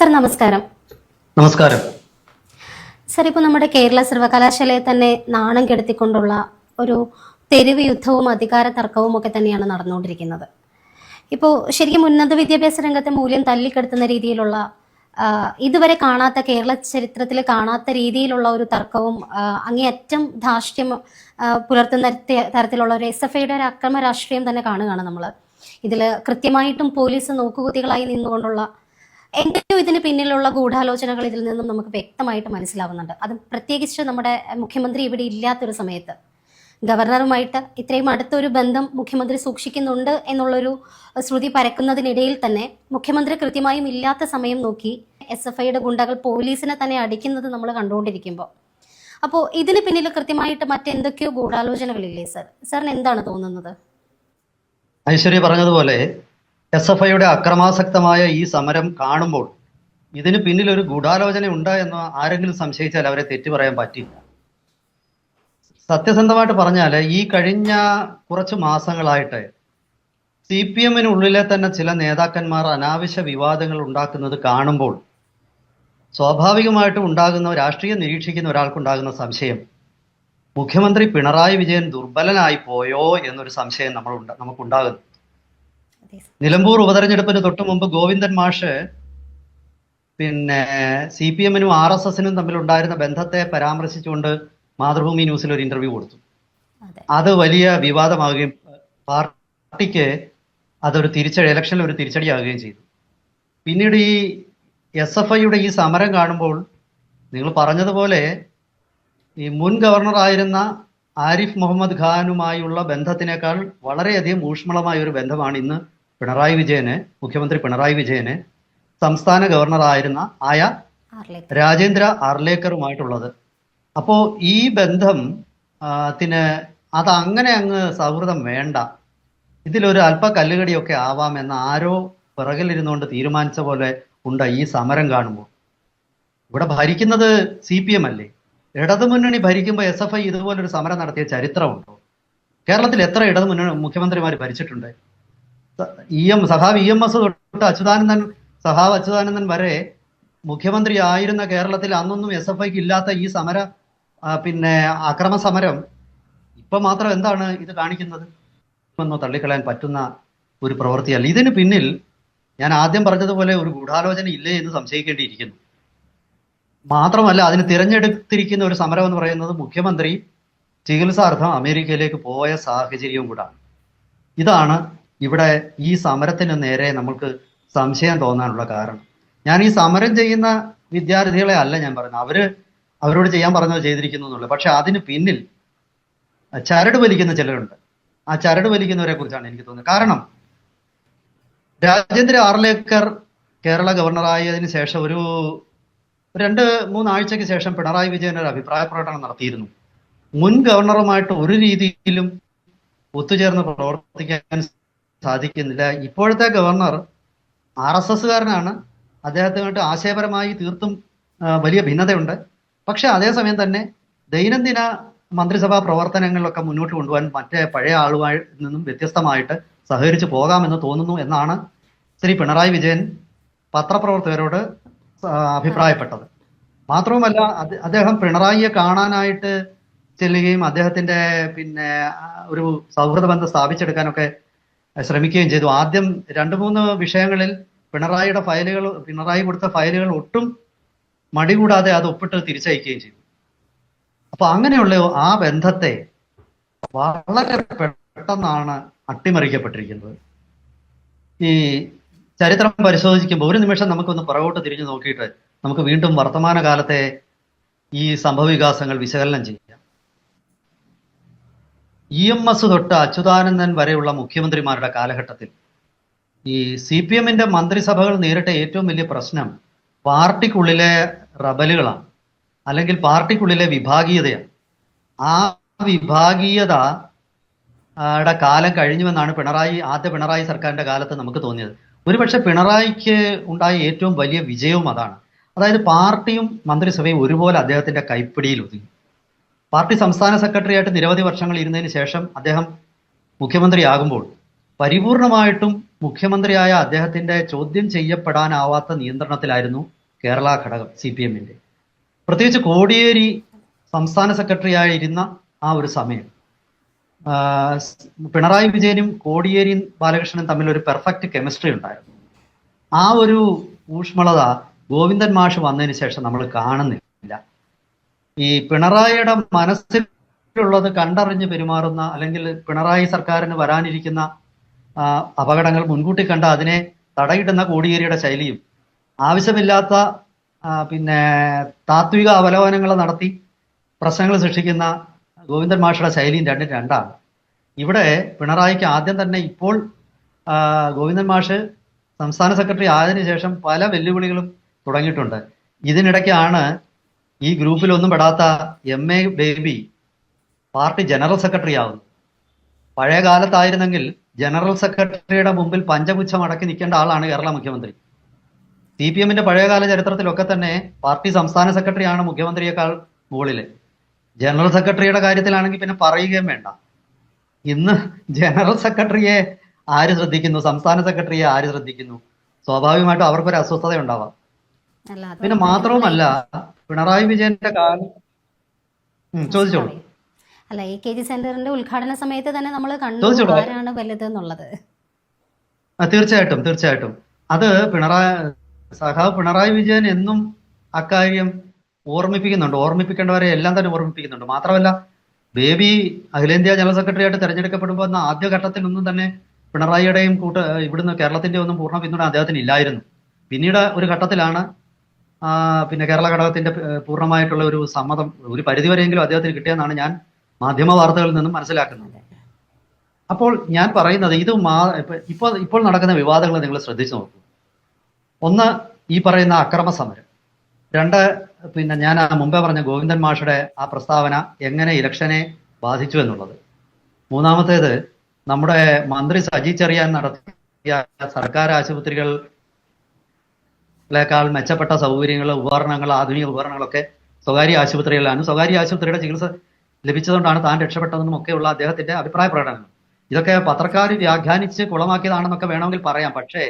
Sir നമസ്കാരം. നമസ്കാരം. Sir ഇപ്പൊ നമ്മുടെ കേരള സർവകലാശാലയെ തന്നെ നാണം കെടുത്തിക്കൊണ്ടുള്ള ഒരു തെരുവ് യുദ്ധവും അധികാര തർക്കവും ഒക്കെ തന്നെയാണ് നടന്നുകൊണ്ടിരിക്കുന്നത്. ഇപ്പോൾ ശരിക്കും ഉന്നത വിദ്യാഭ്യാസ രംഗത്തെ മൂല്യം തല്ലിക്കെടുത്തുന്ന രീതിയിലുള്ള ഇതുവരെ കാണാത്ത കേരള ചരിത്രത്തിൽ കാണാത്ത രീതിയിലുള്ള ഒരു തർക്കവും അങ്ങേയറ്റം ധാർഷ്ട്യം പുലർത്തുന്ന തരത്തിലുള്ള ഒരു എസ് എഫ് ഐയുടെ ഒരു അക്രമ രാഷ്ട്രീയം തന്നെ കാണുകയാണ് നമ്മൾ ഇതിൽ കൃത്യമായിട്ടും പോലീസ് നോക്കുകുത്തികളായി നിന്നുകൊണ്ടുള്ള എങ്കിലും ഇതിന് പിന്നിലുള്ള ഗൂഢാലോചനകൾ ഇതിൽ നിന്നും നമുക്ക് വ്യക്തമായിട്ട് മനസ്സിലാവുന്നുണ്ട്. അത് പ്രത്യേകിച്ച് നമ്മുടെ മുഖ്യമന്ത്രി ഇവിടെ ഇല്ലാത്തൊരു സമയത്ത്. ഗവർണറുമായിട്ട് ഇത്രയും അടുത്തൊരു ബന്ധം മുഖ്യമന്ത്രി സൂക്ഷിക്കുന്നുണ്ട് എന്നുള്ളൊരു ശ്രുതി പരക്കുന്നതിനിടയിൽ തന്നെ മുഖ്യമന്ത്രി കൃത്യമായും ഇല്ലാത്ത സമയം നോക്കി എസ് എഫ് ഐയുടെ ഗുണ്ടകൾ പോലീസിനെ തന്നെ അടിക്കുന്നത് നമ്മൾ കണ്ടുകൊണ്ടിരിക്കുമ്പോൾ. അപ്പോൾ ഇതിന് പിന്നിൽ കൃത്യമായിട്ട് മറ്റെന്തൊക്കെയോ ഗൂഢാലോചനകളില്ലേ സർ? സാറിന് എന്താണ് തോന്നുന്നത്? ഐശ്വര്യ പറഞ്ഞതുപോലെ എസ് എഫ് ഐയുടെ അക്രമാസക്തമായ ഈ സമരം കാണുമ്പോൾ ഇതിന് പിന്നിൽ ഒരു ഗൂഢാലോചന ഉണ്ട് എന്ന് ആരെങ്കിലും സംശയിച്ചാൽ അവരെ തെറ്റു പറയാൻ പറ്റില്ല സത്യസന്ധമായിട്ട് പറഞ്ഞാൽ ഈ കഴിഞ്ഞ കുറച്ച് മാസങ്ങളായിട്ട് സി പി എമ്മിനുള്ളിലെ തന്നെ ചില നേതാക്കന്മാർ അനാവശ്യ വിവാദങ്ങൾ ഉണ്ടാക്കുന്നത് കാണുമ്പോൾ സ്വാഭാവികമായിട്ടും ഉണ്ടാകുന്ന രാഷ്ട്രീയം നിരീക്ഷിക്കുന്ന ഒരാൾക്കുണ്ടാകുന്ന സംശയം മുഖ്യമന്ത്രി പിണറായി വിജയൻ ദുർബലനായി പോയോ എന്നൊരു സംശയം നമ്മൾ നമുക്കുണ്ടാകുന്നു. നിലമ്പൂർ ഉപതെരഞ്ഞെടുപ്പിന് തൊട്ട് മുമ്പ് ഗോവിന്ദൻ മാഷ് പിന്നെ സി പി എമ്മിനും ആർ എസ് എസിനും തമ്മിലുണ്ടായിരുന്ന ബന്ധത്തെ പരാമർശിച്ചുകൊണ്ട് മാതൃഭൂമി ന്യൂസിൽ ഒരു ഇന്റർവ്യൂ കൊടുത്തു. അതെ. വലിയ വിവാദമാവുകയും പാർട്ടിക്ക് അതൊരു തിരിച്ചടി ഇലക്ഷനിൽ ഒരു തിരിച്ചടിയാവുകയും ചെയ്തു. പിന്നീട് ഈ എസ് എഫ് ഐയുടെ ഈ സമരം കാണുമ്പോൾ നിങ്ങൾ പറഞ്ഞതുപോലെ ഈ മുൻ ഗവർണർ ആയിരുന്ന ആരിഫ് മുഹമ്മദ് ഖാനുമായുള്ള ബന്ധത്തിനേക്കാൾ വളരെയധികം ഊഷ്മളമായ ഒരു ബന്ധമാണ് ഇന്ന് പിണറായി വിജയന് മുഖ്യമന്ത്രി പിണറായി വിജയന് സംസ്ഥാന ഗവർണറായിരുന്ന ആയ രാജേന്ദ്ര ആർലേക്കറുമായിട്ടുള്ളത്. അപ്പോ ഈ ബന്ധം ത്തിന് അത് അങ്ങനെ അങ്ങ് സൗഹൃദം വേണ്ട. ഇതിലൊരു അല്പ കല്ലുകടിയൊക്കെ ആവാം എന്ന് ആരോ പിറകിലിരുന്നുകൊണ്ട് തീരുമാനിച്ച പോലെ ഉണ്ട് ഈ സമരം കാണുമ്പോൾ. ഇവിടെ ഭരിക്കുന്നത് സി പി എം അല്ലേ? ഇടതുമുന്നണി ഭരിക്കുമ്പോൾ എസ് എഫ് ഐ ഇതുപോലൊരു സമരം നടത്തിയ ചരിത്രമുണ്ടോ? കേരളത്തിൽ എത്ര ഇടതുമുന്നണി മുഖ്യമന്ത്രിമാർ ഭരിച്ചിട്ടുണ്ട്? ഇ എം സഹാബ് ഇ എം എസ് തൊട്ട് അച്യുതാനന്ദൻ സഹാബ് അച്യുതാനന്ദൻ വരെ മുഖ്യമന്ത്രി ആയിരുന്ന കേരളത്തിൽ അന്നൊന്നും എസ് എഫ് ഐക്ക് ഇല്ലാത്ത ഈ സമര പിന്നെ അക്രമ സമരം ഇപ്പൊ മാത്രം എന്താണ് ഇത് കാണിക്കുന്നത്? എന്നോ തള്ളിക്കളയാൻ പറ്റുന്ന ഒരു പ്രവൃത്തിയല്ല. ഇതിന് പിന്നിൽ ഞാൻ ആദ്യം പറഞ്ഞതുപോലെ ഒരു ഗൂഢാലോചന ഇല്ലേ എന്ന് സംശയിക്കേണ്ടിയിരിക്കുന്നു. മാത്രമല്ല അതിന് തിരഞ്ഞെടുത്തിരിക്കുന്ന ഒരു സമരം എന്ന് പറയുന്നത് മുഖ്യമന്ത്രി ചികിത്സാർത്ഥം അമേരിക്കയിലേക്ക് പോയ സാഹചര്യവും കൂടാണ്. ഇതാണ് ഇവിടെ ഈ സമരത്തിന് നേരെ നമുക്ക് സംശയം തോന്നാനുള്ള കാരണം. ഞാൻ ഈ സമരം ചെയ്യുന്ന വിദ്യാർത്ഥികളെ അല്ല ഞാൻ പറയുന്നത്. അവർ അവരോട് ചെയ്യാൻ പറഞ്ഞത് ചെയ്തിരിക്കുന്നു എന്നുള്ളത്. പക്ഷെ അതിന് പിന്നിൽ ചരട് വലിക്കുന്ന ചിലരുണ്ട്. ആ ചരട് വലിക്കുന്നവരെ കുറിച്ചാണ് എനിക്ക് തോന്നുന്നത്. കാരണം രാജേന്ദ്ര ആർലേക്കർ കേരള ഗവർണറായതിനു ശേഷം ഒരു രണ്ട് മൂന്നാഴ്ചയ്ക്ക് ശേഷം പിണറായി വിജയൻ ഒരു അഭിപ്രായ പ്രകടനം നടത്തിയിരുന്നു. മുൻ ഗവർണറുമായിട്ട് ഒരു രീതിയിലും ഒത്തുചേർന്ന് പ്രവർത്തിക്കാൻ സാധിക്കുന്നില്ല. ഇപ്പോഴത്തെ ഗവർണർ ആർ എസ് എസ്സുകാരനാണ്. അദ്ദേഹത്തിനായിട്ട് ആശയപരമായി തീർത്തും വലിയ ഭിന്നതയുണ്ട്. പക്ഷെ അതേസമയം തന്നെ ദൈനംദിന മന്ത്രിസഭാ പ്രവർത്തനങ്ങളിലൊക്കെ മുന്നോട്ട് കൊണ്ടുപോകാൻ മറ്റേ പഴയ ആളുമായി നിന്നും വ്യത്യസ്തമായിട്ട് സഹകരിച്ചു പോകാമെന്ന് തോന്നുന്നു എന്നാണ് ശ്രീ പിണറായി വിജയൻ പത്രപ്രവർത്തകരോട് അഭിപ്രായപ്പെട്ടത്. മാത്രവുമല്ല അദ്ദേഹം പിണറായിയെ കാണാനായിട്ട് ചെല്ലുകയും അദ്ദേഹത്തിന്റെ പിന്നെ ഒരു സൗഹൃദ ബന്ധം സ്ഥാപിച്ചെടുക്കാനൊക്കെ ശ്രമിക്കുകയും ചെയ്തു. ആദ്യം രണ്ട് മൂന്ന് വിഷയങ്ങളിൽ പിണറായിയുടെ ഫയലുകൾ പിണറായി കൊടുത്ത ഫയലുകൾ ഒട്ടും മടി കൂടാതെ അത് ഒപ്പിട്ട് തിരിച്ചയക്കുകയും ചെയ്തു. അപ്പൊ അങ്ങനെയുള്ള ആ ബന്ധത്തെ വളരെ പെട്ടെന്നാണ് അട്ടിമറിക്കപ്പെട്ടിരിക്കുന്നത്. ഈ ചരിത്രം പരിശോധിക്കുമ്പോൾ ഒരു നിമിഷം നമുക്കൊന്ന് പുറകോട്ട് തിരിഞ്ഞു നോക്കിയിട്ട് നമുക്ക് വീണ്ടും വർത്തമാന കാലത്തെ ഈ സംഭവവികാസങ്ങൾ വിശകലനം ചെയ്യാം. ഇ എം എസ് തൊട്ട് അച്യുതാനന്ദൻ വരെയുള്ള മുഖ്യമന്ത്രിമാരുടെ കാലഘട്ടത്തിൽ ഈ സി പി എമ്മിന്റെ മന്ത്രിസഭകൾ നേരിട്ട ഏറ്റവും വലിയ പ്രശ്നം പാർട്ടിക്കുള്ളിലെ റബലുകളാണ് അല്ലെങ്കിൽ പാർട്ടിക്കുള്ളിലെ വിഭാഗീയതയാണ്. ആ വിഭാഗീയത യുടെ കാലം കഴിഞ്ഞുവെന്നാണ് പിണറായി ആദ്യ പിണറായി സർക്കാരിന്റെ കാലത്ത് നമുക്ക് തോന്നിയത്. ഒരുപക്ഷെ പിണറായിക്ക് ഉണ്ടായ ഏറ്റവും വലിയ വിജയവും അതാണ്. അതായത് പാർട്ടിയും മന്ത്രിസഭയും ഒരുപോലെ അദ്ദേഹത്തിന്റെ കൈപ്പിടിയിൽ ഒതുങ്ങി. പാർട്ടി സംസ്ഥാന സെക്രട്ടറി ആയിട്ട് നിരവധി വർഷങ്ങൾ ഇരുന്നതിന് ശേഷം അദ്ദേഹം മുഖ്യമന്ത്രിയാകുമ്പോൾ പരിപൂർണമായിട്ടും മുഖ്യമന്ത്രിയായ അദ്ദേഹത്തിന്റെ ചോദ്യം ചെയ്യപ്പെടാനാവാത്ത നിയന്ത്രണത്തിലായിരുന്നു കേരള ഘടകം സി പി എമ്മിന്റെ പ്രത്യേകിച്ച് കോടിയേരി സംസ്ഥാന സെക്രട്ടറി ആയിരുന്ന ആ ഒരു സമയം. പിണറായി വിജയനും കോടിയേരിയും ബാലകൃഷ്ണനും തമ്മിൽ ഒരു പെർഫെക്റ്റ് കെമിസ്ട്രി ഉണ്ടായിരുന്നു. ആ ഒരു ഊഷ്മളത ഗോവിന്ദൻ മാഷ് വന്നതിന് ശേഷം നമ്മൾ കാണുന്നില്ല. ഈ പിണറായിയുടെ മനസ്സിലുള്ളത് കണ്ടറിഞ്ഞ് പെരുമാറുന്ന അല്ലെങ്കിൽ പിണറായി സർക്കാരിന് വരാനിരിക്കുന്ന അപകടങ്ങൾ മുൻകൂട്ടി കണ്ട് അതിനെ തടയിടുന്ന കോടിയേരിയുടെ ശൈലിയും ആവശ്യമില്ലാത്ത പിന്നെ താത്വിക അവലോകനങ്ങൾ നടത്തി പ്രശ്നങ്ങൾ സൃഷ്ടിക്കുന്ന ഗോവിന്ദൻ മാഷയുടെ ശൈലിയും രണ്ടും രണ്ടാണ്. ഇവിടെ പിണറായിക്ക് ആദ്യം തന്നെ ഇപ്പോൾ ഗോവിന്ദൻ മാഷ് സംസ്ഥാന സെക്രട്ടറി ആയതിനു ശേഷം പല വെല്ലുവിളികളും തുടങ്ങിയിട്ടുണ്ട്. ഇതിനിടയ്ക്കാണ് ഈ ഗ്രൂപ്പിലൊന്നും പെടാത്ത M A Baby party general secretary ആവുന്നു. പഴയ കാലത്തായിരുന്നെങ്കിൽ ജനറൽ സെക്രട്ടറിയുടെ മുമ്പിൽ പഞ്ചപുച്ഛം അടക്കി നിൽക്കേണ്ട ആളാണ് കേരള മുഖ്യമന്ത്രി. സി പി എമ്മിന്റെ പഴയകാല ചരിത്രത്തിലൊക്കെ തന്നെ പാർട്ടി സംസ്ഥാന സെക്രട്ടറിയാണ് മുഖ്യമന്ത്രിയേക്കാൾ മുകളിൽ ജനറൽ സെക്രട്ടറിയുടെ കാര്യത്തിലാണെങ്കിൽ പിന്നെ പറയുകയും വേണ്ട. ഇന്ന് ജനറൽ സെക്രട്ടറിയെ ആര് ശ്രദ്ധിക്കുന്നു? സംസ്ഥാന സെക്രട്ടറിയെ ആര് ശ്രദ്ധിക്കുന്നു? സ്വാഭാവികമായിട്ടും അവർക്കൊരു അസ്വസ്ഥത ഉണ്ടാവാം പിന്നെ മാത്രവുമല്ല പിണറായി വിജയന്റെ കാലം ചോദിച്ചോളൂ. അല്ല എ കെ ജി സെന്ററിന്റെ ഉദ്ഘാടന സമയത്ത് തന്നെ നമ്മൾ കണ്ടു. ആരാണ് വലുത് എന്നുള്ളത് തീർച്ചയായിട്ടും തീർച്ചയായിട്ടും. അത് പിണറായി സഖാവ് പിണറായി വിജയൻ എന്നും അക്കാര്യം ഓർമ്മിപ്പിക്കുന്നുണ്ട്. ഓർമ്മിപ്പിക്കേണ്ടവരെ എല്ലാം തന്നെ ഓർമ്മിപ്പിക്കുന്നുണ്ട്. മാത്രമല്ല ബേബി അഖിലേന്ത്യാ ജനറൽ സെക്രട്ടറി ആയിട്ട് തെരഞ്ഞെടുക്കപ്പെടുമ്പോൾ എന്ന ആദ്യ ഘട്ടത്തിലൊന്നും തന്നെ പിണറായിയുടെയും കൂട്ട ഇവിടുന്ന് കേരളത്തിന്റെ ഒന്നും പൂർണ പിന്തുണ അദ്ദേഹത്തിന് ഇല്ലായിരുന്നു. പിന്നീട് ഒരു ഘട്ടത്തിലാണ് പിന്നെ കേരള ഘടകത്തിന്റെ പൂർണമായിട്ടുള്ള ഒരു സമ്മതം ഒരു പരിധിവരെയെങ്കിലും അദ്ദേഹത്തിന് കിട്ടിയെന്നാണ് ഞാൻ മാധ്യമ വാർത്തകളിൽ നിന്നും മനസ്സിലാക്കുന്നത്. അപ്പോൾ ഞാൻ പറയുന്നത് ഇത് മാ ഇപ്പൊ- ഇപ്പോൾ ഇപ്പോൾ നടക്കുന്ന വിവാദങ്ങൾ നിങ്ങൾ ശ്രദ്ധിച്ചു നോക്കൂ. ഒന്ന് ഈ പറയുന്ന അക്രമ സമരം. രണ്ട് പിന്നെ ഞാൻ ആ മുമ്പേ പറഞ്ഞ ഗോവിന്ദൻ മാഷയുടെ ആ പ്രസ്താവന എങ്ങനെ ഇലക്ഷനെ ബാധിച്ചു എന്നുള്ളത്. മൂന്നാമത്തേത് നമ്മുടെ മന്ത്രി സജി ചെറിയാൻ നടത്തിയ സർക്കാർ ആശുപത്രികളേക്കാൾ മെച്ചപ്പെട്ട സൗകര്യങ്ങൾ ഉപകരണങ്ങൾ ആധുനിക ഉപകരണങ്ങളൊക്കെ സ്വകാര്യ ആശുപത്രികളിലാണ്. സ്വകാര്യ ആശുപത്രിയുടെ ചികിത്സ ലഭിച്ചതുകൊണ്ടാണ് താൻ രക്ഷപ്പെട്ടതെന്നും ഒക്കെയുള്ള അദ്ദേഹത്തിന്റെ അഭിപ്രായ പ്രകടനങ്ങൾ. ഇതൊക്കെ പത്രക്കാർ വ്യാഖ്യാനിച്ച് കുളമാക്കിയതാണെന്നൊക്കെ വേണമെങ്കിൽ പറയാം. പക്ഷേ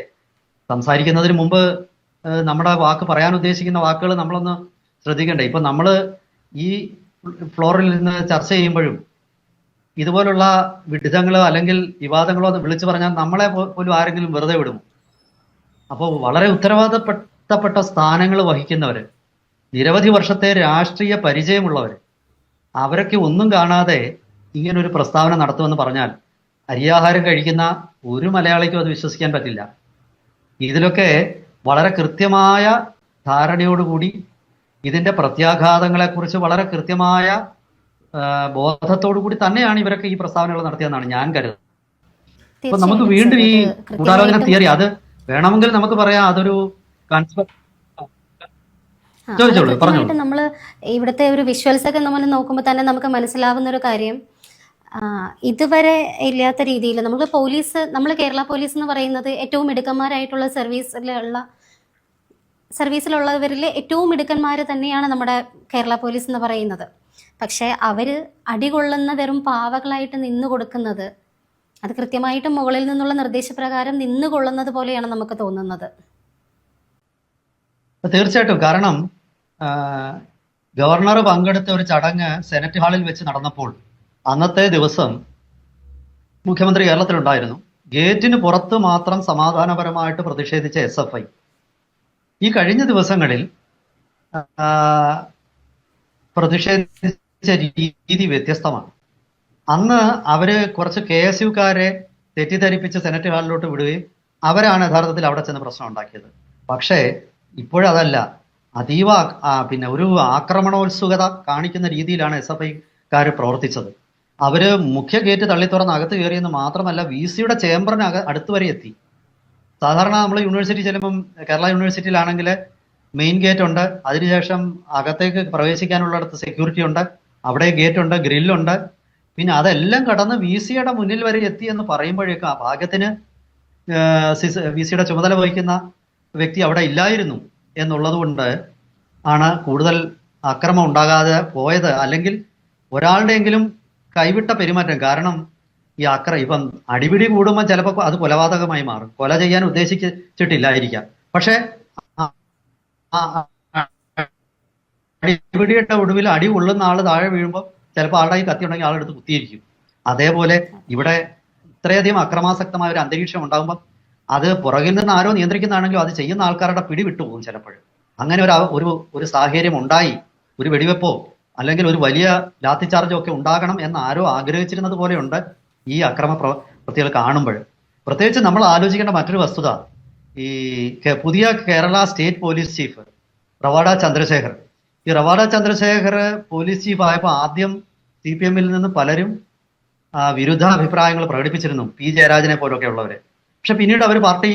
സംസാരിക്കുന്നതിന് മുമ്പ് നമ്മുടെ വാക്ക് പറയാൻ ഉദ്ദേശിക്കുന്ന വാക്കുകൾ നമ്മളൊന്ന് ശ്രദ്ധിക്കണ്ടേ. ഇപ്പൊ നമ്മൾ ഈ ഫ്ലോറിൽ നിന്ന് ചർച്ച ചെയ്യുമ്പോഴും ഇതുപോലുള്ള വിഡിതങ്ങളോ അല്ലെങ്കിൽ വിവാദങ്ങളോ ഒന്ന് വിളിച്ചു പറഞ്ഞാൽ നമ്മളെ പോലും ആരെങ്കിലും വെറുതെ വിടുമോ? അപ്പോൾ വളരെ ഉത്തരവാദപ്പെട്ടപ്പെട്ട സ്ഥാനങ്ങൾ വഹിക്കുന്നവര് നിരവധി വർഷത്തെ രാഷ്ട്രീയ പരിചയമുള്ളവര് അവരൊക്കെ ഒന്നും കാണാതെ ഇങ്ങനൊരു പ്രസ്താവന നടത്തുമെന്ന് പറഞ്ഞാൽ അരിയാഹാരം കഴിക്കുന്ന ഒരു മലയാളിക്കും അത് വിശ്വസിക്കാൻ പറ്റില്ല. ഇതിലൊക്കെ വളരെ കൃത്യമായ ധാരണയോടുകൂടി ഇതിന്റെ പ്രത്യാഘാതങ്ങളെക്കുറിച്ച് വളരെ കൃത്യമായ ബോധത്തോടു കൂടി തന്നെയാണ് ഇവരൊക്കെ ഈ പ്രസ്താവനകൾ നടത്തിയതെന്നാണ് ഞാൻ കരുതുന്നത്. അപ്പൊ നമുക്ക് വീണ്ടും ഈ ഗൂഢാലോചന തിയറി അത് വേണമെങ്കിൽ നമുക്ക് പറയാം അതൊരു നമ്മൾ ചോദിച്ചോളൂ, പറഞ്ഞോളൂ. നമ്മൾ ഇവിടുത്തെ ഒരു വിഷ്വൽസ് ഒക്കെ നമ്മൾ നോക്കുമ്പോൾ തന്നെ നമുക്ക് മനസ്സിലാവുന്ന ഒരു കാര്യം ഇതുവരെ ഇല്ലാത്ത രീതിയിൽ നമ്മൾ പോലീസ് നമ്മൾ കേരള പോലീസ് എന്ന് പറയുന്നത് ഏറ്റവും മിടുക്കന്മാരായിട്ടുള്ള സർവീസിലുള്ള സർവീസിലുള്ളവരിൽ ഏറ്റവും മിടുക്കന്മാർ തന്നെയാണ് നമ്മുടെ കേരള പോലീസ് എന്ന് പറയുന്നത് പക്ഷേ അവർ അടികൊള്ളുന്ന വെറും പാവകളായിട്ട് നിന്ന് കൊടുക്കുന്നത് അത് കൃത്യമായിട്ടും മുകളിൽ നിന്നുള്ള നിർദ്ദേശപ്രകാരം നിന്ന് കൊള്ളുന്നത് പോലെയാണ് നമുക്ക് തോന്നുന്നത്. തീർച്ചയായിട്ടും കാരണം ഗവർണർ പങ്കെടുത്ത ഒരു ചടങ്ങ് സെനറ്റ് ഹാളിൽ വെച്ച് നടന്നപ്പോൾ അന്നത്തെ ദിവസം മുഖ്യമന്ത്രി കേരളത്തിലുണ്ടായിരുന്നു. ഗേറ്റിന് പുറത്ത് മാത്രം സമാധാനപരമായിട്ട് പ്രതിഷേധിച്ച എസ് എഫ് ഐ. ഈ കഴിഞ്ഞ ദിവസങ്ങളിൽ പ്രതിഷേധിച്ച രീതി വ്യത്യസ്തമാണ്. അന്ന് അവർ കുറച്ച് കെ എസ് യുക്കാരെ തെറ്റിദ്ധരിപ്പിച്ച് സെനറ്റ് ഹാളിലോട്ട് വിടുകയും അവരാണ് യഥാർത്ഥത്തിൽ അവിടെ ചെന്ന് പ്രശ്നം ഉണ്ടാക്കിയത്. പക്ഷേ ഇപ്പോഴതല്ല അതീവ പിന്നെ ഒരു ആക്രമണോത്സുകത കാണിക്കുന്ന രീതിയിലാണ് എസ് എഫ് ഐക്കാർ പ്രവർത്തിച്ചത്. അവർ മുഖ്യ ഗേറ്റ് തള്ളി തുറന്ന് അകത്ത് കയറിയെന്ന് മാത്രമല്ല വി സിയുടെ ചേംബറിന് അക അടുത്ത് വരെ എത്തി. സാധാരണ നമ്മൾ യൂണിവേഴ്സിറ്റി ചെല്ലുമ്പം കേരള യൂണിവേഴ്സിറ്റിയിലാണെങ്കിൽ മെയിൻ ഗേറ്റ് ഉണ്ട് അതിനുശേഷം അകത്തേക്ക് പ്രവേശിക്കാനുള്ളിടത്ത് സെക്യൂരിറ്റി ഉണ്ട് അവിടെ ഗേറ്റ് ഉണ്ട് ഗ്രില്ലുണ്ട് പിന്നെ അതെല്ലാം കടന്ന് വി സിയുടെ മുന്നിൽ വരെ എത്തി എന്ന് പറയുമ്പോഴേക്കും ആ ഭാഗ്യത്തിന് വി സിയുടെ ചുമതല വഹിക്കുന്ന വ്യക്തി അവിടെ ഇല്ലായിരുന്നു എന്നുള്ളത് കൊണ്ട് ആണ് കൂടുതൽ അക്രമം ഉണ്ടാകാതെ പോയത്. അല്ലെങ്കിൽ ഒരാളുടെയെങ്കിലും കൈവിട്ട പെരുമാറ്റം. കാരണം ഈ അക്ര ഇപ്പം അടിപിടി കൂടുമ്പോൾ ചിലപ്പോൾ അത് കൊലപാതകമായി മാറും. കൊല ചെയ്യാൻ ഉദ്ദേശിച്ചിട്ടില്ലായിരിക്കാം. പക്ഷെ അടിപിടിയുടെ ഒടുവിൽ അടി കൊള്ളുന്ന ആൾ താഴെ വീഴുമ്പോൾ ചിലപ്പോൾ ആളുടെ കത്തി ഉണ്ടെങ്കിൽ ആളെടുത്ത് കുത്തിയിരിക്കും. അതേപോലെ ഇവിടെ ഇത്രയധികം അക്രമാസക്തമായ ഒരു അന്തരീക്ഷം ഉണ്ടാകുമ്പോൾ അത് പുറകിൽ നിന്ന് ആരോ നിയന്ത്രിക്കുന്നതാണെങ്കിലും അത് ചെയ്യുന്ന ആൾക്കാരുടെ പിടി വിട്ടുപോകും ചിലപ്പോൾ. അങ്ങനെ ഒരു ഒരു ഒരു സാഹചര്യം ഉണ്ടായി. ഒരു വെടിവെപ്പോ അല്ലെങ്കിൽ ഒരു വലിയ ലാത്തി ചാർജോ ഒക്കെ ഉണ്ടാകണം എന്ന് ആരോ ആഗ്രഹിച്ചിരുന്നത് പോലെയുണ്ട് ഈ അക്രമ പ്രവൃത്തികൾ കാണുമ്പോൾ. പ്രത്യേകിച്ച് നമ്മൾ ആലോചിക്കേണ്ട മറ്റൊരു വസ്തുത ഈ പുതിയ Kerala state police chief Ravada Chandrasekhar. ഈ റവാഡ ചന്ദ്രശേഖർ പോലീസ് ചീഫ് ആയപ്പോൾ ആദ്യം സി പി എമ്മിൽ നിന്ന് പലരും വിരുദ്ധ അഭിപ്രായങ്ങൾ പ്രകടിപ്പിച്ചിരുന്നു. പി. ജയരാജനെ പോലൊക്കെ ഉള്ളവരെ. പക്ഷെ പിന്നീട് അവർ പാർട്ടി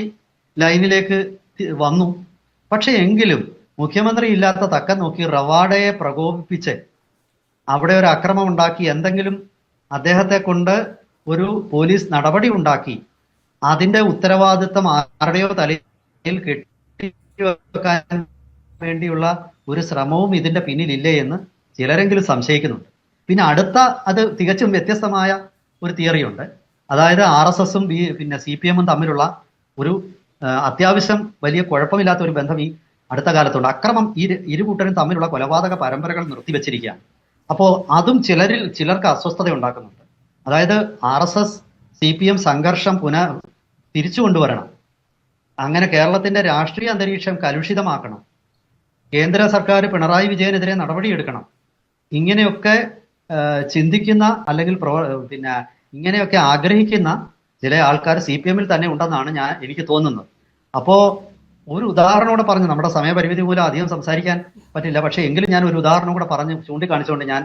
ലൈനിലേക്ക് വന്നു. പക്ഷെ എങ്കിലും മുഖ്യമന്ത്രി ഇല്ലാത്ത തക്കം നോക്കി റവാഡയെ പ്രകോപിപ്പിച്ച് അവിടെ ഒരു അക്രമം ഉണ്ടാക്കി എന്തെങ്കിലും അദ്ദേഹത്തെ കൊണ്ട് ഒരു പോലീസ് നടപടി ഉണ്ടാക്കി അതിന്റെ ഉത്തരവാദിത്തം ആരുടെയോ തലയിൽ കെട്ടി വേണ്ടിയുള്ള ഒരു ശ്രമവും ഇതിന്റെ പിന്നിലില്ലേ എന്ന് ചിലരെങ്കിലും സംശയിക്കുന്നുണ്ട്. പിന്നെ അടുത്ത അത് തികച്ചും വ്യത്യസ്തമായ ഒരു തിയറിയുണ്ട്. അതായത് ആർ എസ് എസും ബി പിന്നെ സി പി എമ്മും തമ്മിലുള്ള ഒരു അത്യാവശ്യം വലിയ കുഴപ്പമില്ലാത്ത ഒരു ബന്ധം ഈ അടുത്ത കാലത്തുണ്ട്. അക്രമം ഈ ഇരു കൂട്ടരും തമ്മിലുള്ള കൊലപാതക പരമ്പരകൾ നിർത്തിവെച്ചിരിക്കുകയാണ്. അപ്പോൾ അതും ചിലരിൽ ചിലർക്ക് അസ്വസ്ഥത ഉണ്ടാക്കുന്നുണ്ട്. അതായത് R S S C P M സംഘർഷം പുന തിരിച്ചു കൊണ്ടുവരണം അങ്ങനെ കേരളത്തിന്റെ രാഷ്ട്രീയ അന്തരീക്ഷം കലുഷിതമാക്കണം. കേന്ദ്ര സർക്കാർ പിണറായി വിജയനെതിരെ നടപടിയെടുക്കണം. ഇങ്ങനെയൊക്കെ ചിന്തിക്കുന്ന അല്ലെങ്കിൽ പ്രവ പിന്നെ ഇങ്ങനെയൊക്കെ ആഗ്രഹിക്കുന്ന ചില ആൾക്കാർ സി പി എമ്മിൽ തന്നെ ഉണ്ടെന്നാണ് ഞാൻ എനിക്ക് തോന്നുന്നത്. അപ്പോ ഒരു ഉദാഹരണം കൂടെ പറഞ്ഞു നമ്മുടെ സമയപരിമിതി മൂലം അധികം സംസാരിക്കാൻ പറ്റില്ല. പക്ഷെ എങ്കിലും ഞാൻ ഒരു ഉദാഹരണം കൂടെ പറഞ്ഞ് ചൂണ്ടിക്കാണിച്ചുകൊണ്ട് ഞാൻ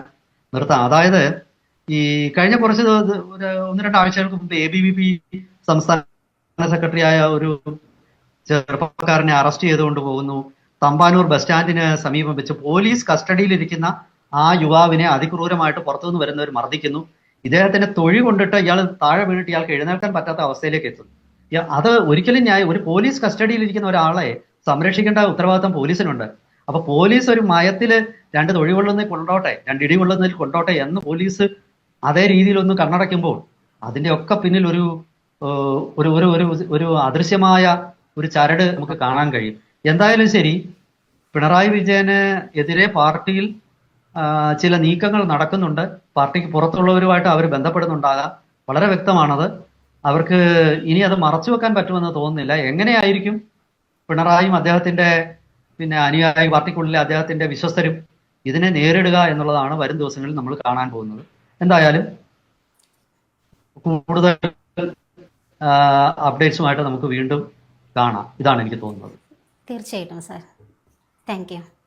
നിർത്താം. അതായത് ഈ കഴിഞ്ഞ കുറച്ച് ഒരു ഒന്ന് രണ്ട് ആഴ്ചകൾക്ക് മുമ്പ് എ ബി വി പി സംസ്ഥാന സെക്രട്ടറിയായ ഒരു ചെറുപ്പക്കാരനെ അറസ്റ്റ് ചെയ്തുകൊണ്ട് പോകുന്നു. തമ്പാനൂർ ബസ് സ്റ്റാൻഡിന് സമീപം വെച്ച് പോലീസ് കസ്റ്റഡിയിലിരിക്കുന്ന ആ യുവാവിനെ അതിക്രൂരമായിട്ട് പുറത്തുനിന്ന് വരുന്നവർ മർദ്ദിക്കുന്നു. ഇദ്ദേഹത്തിന്റെ തൊഴി കൊണ്ടിട്ട് ഇയാൾ താഴെ വീണിട്ട് ഇയാൾക്ക് എഴുന്നേൽക്കാൻ പറ്റാത്ത അവസ്ഥയിലേക്ക് എത്തുന്നു. അത് ഒരിക്കലും ന്യായം ഒരു പോലീസ് കസ്റ്റഡിയിലിരിക്കുന്ന ഒരാളെ സംരക്ഷിക്കേണ്ട ഉത്തരവാദിത്തം പോലീസിനുണ്ട്. അപ്പൊ പോലീസ് ഒരു മയത്തിൽ രണ്ട് തൊഴി കൊള്ളുന്നതിൽ കൊണ്ടോട്ടെ രണ്ട് ഇടി കൊള്ളുന്നതിൽ കൊണ്ടോട്ടെ എന്ന് പോലീസ് അതേ രീതിയിലൊന്ന് കണ്ണടയ്ക്കുമ്പോൾ അതിന്റെ ഒക്കെ പിന്നിൽ ഒരു ഒരു ഒരു ഒരു അദൃശ്യമായ ഒരു ചരട് നമുക്ക് കാണാൻ കഴിയും. എന്തായാലും ശരി. പിണറായി വിജയന് എതിരെ പാർട്ടിയിൽ ചില നീക്കങ്ങൾ നടക്കുന്നുണ്ട്. പാർട്ടിക്ക് പുറത്തുള്ളവരുമായിട്ട് അവർ ബന്ധപ്പെടുന്നുണ്ടാകാം. വളരെ വ്യക്തമാണത്. അവർക്ക് ഇനി അത് മറച്ചു വെക്കാൻ പറ്റുമെന്ന് തോന്നുന്നില്ല. എങ്ങനെയായിരിക്കും പിണറായിയും അദ്ദേഹത്തിന്റെ പിന്നെ അനുയായി പാർട്ടിക്കുള്ളിലെ അദ്ദേഹത്തിന്റെ വിശ്വസ്തരും ഇതിനെ നേരിടുക എന്നുള്ളതാണ് വരും ദിവസങ്ങളിൽ നമ്മൾ കാണാൻ പോകുന്നത്. എന്തായാലും കൂടുതൽ അപ്ഡേറ്റ്സുമായിട്ട് നമുക്ക് വീണ്ടും കാണാം. ഇതാണ് എനിക്ക് തോന്നുന്നത്. തീർച്ചയായിട്ടും സാർ. Thank you.